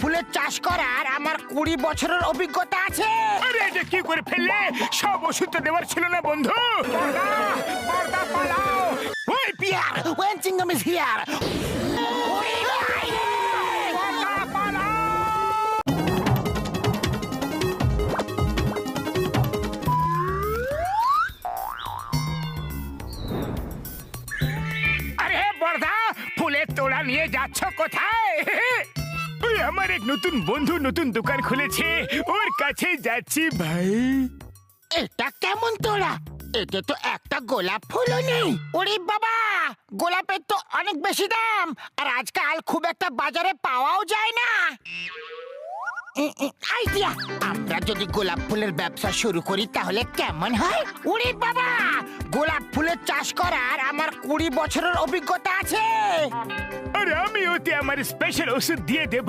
ফুলের চাষ করার আমার কুড়ি বছরের অভিজ্ঞতা আছে। আরে এটা কি করে ফেললে? সব ওষুধ তো দেওয়ার ছিল না বন্ধু। পর্দা পর্দা পালাও। ওই পিয়ার ওয়েন চিংগাম ইজ হিয়ার। আরে বর্দা ফুলের তোড়া নিয়ে যাচ্ছ কোথায়? আমার এক নতুন বন্ধু নতুন দোকান খুলেছে। ওর কাছে যাচ্ছি, ভাই। এটা কেমন তোরা? এতে তো একটা গোলাপ ফুলও নেই। ওরে বাবা, গোলাপের তো অনেক বেশি দাম, আর আজকাল খুব একটা বাজারে পাওয়াও যায় না। আইডিয়া। আমরা যদি গোলাপ ফুলের ব্যবসা শুরু করি, তাহলে কেমন হয়? ওরে বাবা! গোলাপ ফুলের চাষ করার আমার কুড়ি বছরের অভিজ্ঞতা আছে। আর আমি ওতে আমার স্পেশাল ওষুধ দিয়ে দেব।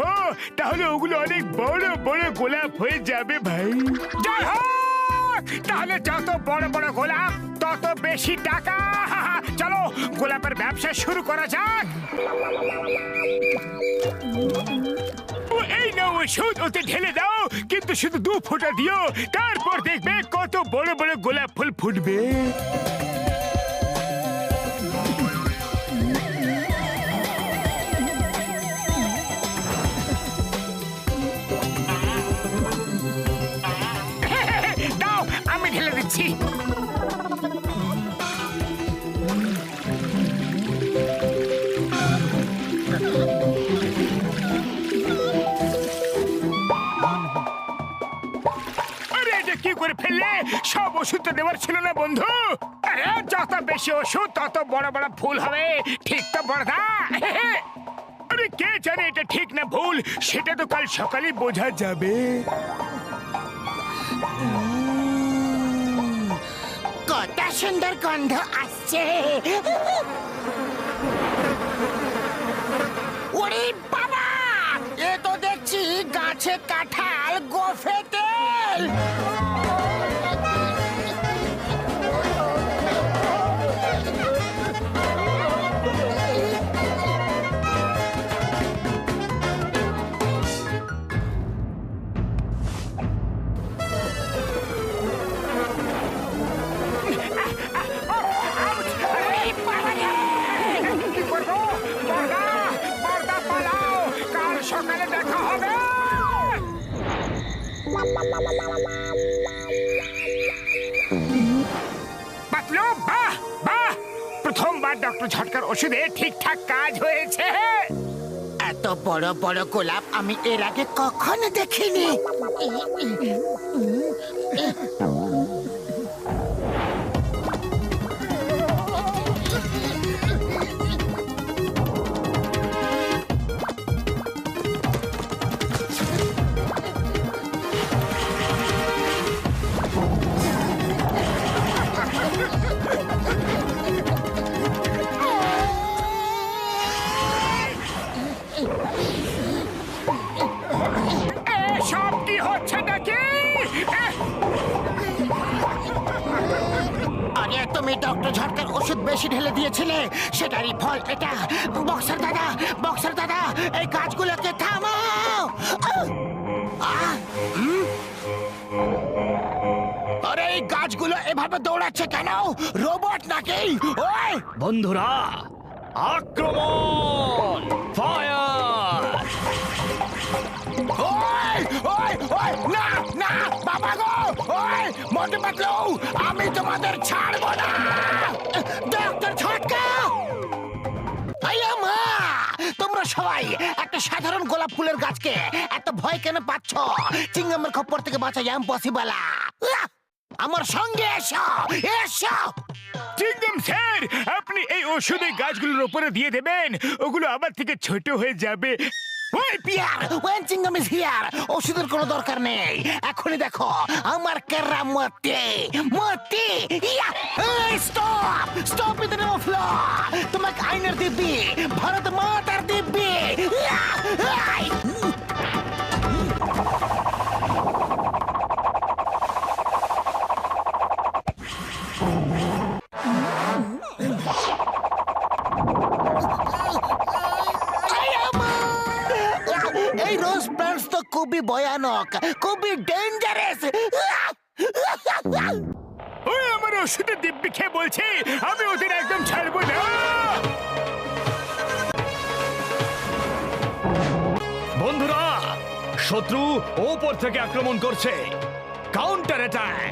তাহলে ওগুলো অনেক বড় বড় গোলাপ হয়ে যাবে ভাই। জয় হোক! তাহলে যত বড় বড় গোলাপ, তত বেশি টাকা। চলো, গোলাপের ব্যবসা শুরু করা যাক। এই নাও ওষুধ, ওতে ঢেলে দাও। কিন্তু শুধু দু ফোঁটা দিও, তারপর দেখবে কত বড় বড় গোলাপ ফুল ফুটবে। সব ওষুধ তো দেওয়ার ছিল না, বন্ধু। যত বেশি ওষুধ, তত বড় বড় ফুল হবে। ঠিক তো, বড়দা? আরে, কে জানে এটা ঠিক না ভুল? সেটা তো কাল সকালে বোঝা যাবে। কত সুন্দর গন্ধ আসছে। ওরে বাবা! এ তো দেখছি গাছে কাঁঠাল, গোফে তেল। পাতলু বাহ বাহ। প্রথমবার ডক্টর ঝটকার ওষুধে ঠিকঠাক কাজ হয়েছে। এত বড় বড় গোলাপ আমি এর আগে কখনো দেখিনি। তুমি ডক্টর ঝটকার ওষুধ বেশি ঢেলে দিয়েছিলে সেটারই ফল এটা। বক্সার দাদা বক্সার দাদা এই গাছগুলোকে থামাও? আরে এই গাছগুলো এভাবে দৌড়াচ্ছে কেন? রোবট নাকি? ওই! বন্ধুরা আক্রমণ! ফায়ার! ওই ওই ওই না! না বাবা গো মোটে পাতলু, আমি তোমাদের ছাড়বো না। ডক্টর ছটকা। মা, তোমরা সবাই একটা সাধারণ গোলাপ ফুলের গাছকে এত ভয় কেন পাচ্ছ? চিঙ্গামের খপ্পর থেকে বাঁচা ইম্পসিবল আমার সঙ্গে এসো এসো। চিংগম স্যার, আপনি এই ওষুধে গাছগুলোর উপরে দিয়ে দেবেন, ওগুলো আবার থেকে ছোট হয়ে যাবে। ওই পিয়ার ওয়েন চিঙ্গাম ইজ হিয়ার। ওষুধের কোনো দরকার নেই। এখনই দেখো আমার কেরামতে মতে ইয়া stop stop in the name of law তোমাকে আইনের দিব্যি ভারত মাতার দিব্যি ইয়া, ভয়ানক, খুবই ডেঞ্জারাস ওই আমার ওষুধের দিব্যি খেয়ে বলছে, আমি ওদের একদম ছাড়বো না। বন্ধুরা, শত্রু ওপর থেকে আক্রমণ করছে। কাউন্টার অ্যাটাক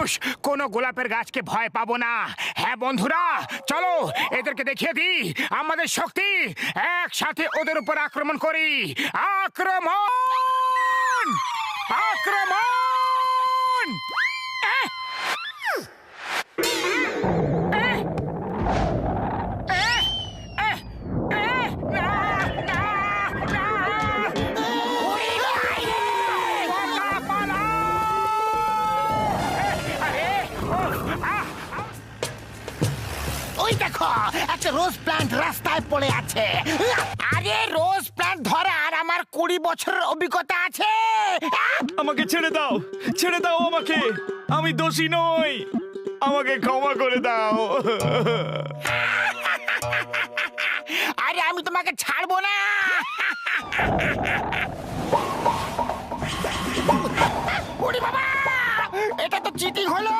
মানুষ কোনো গোলাপের গাছকে ভয় পাবো না। হ্যাঁ বন্ধুরা, চলো এদেরকে দেখিয়ে দিই। আমাদের শক্তি একসাথে ওদের উপর আক্রমণ করি। আক্রমণ! আক্রমণ! ওই দেখো একটা রোজ প্ল্যান্ট রাস্তায় পড়ে আছে আরে রোজ প্ল্যান্ট ধরার আমার কুড়ি বছরের অভিজ্ঞতা আছে আমাকে ছেড়ে দাও ছেড়ে দাও আমাকে আমি দোষী নই আমাকে ক্ষমা করে দাও আরে আমি তোমাকে ছাড়বো না বাবা এটা তো চিটিং হলো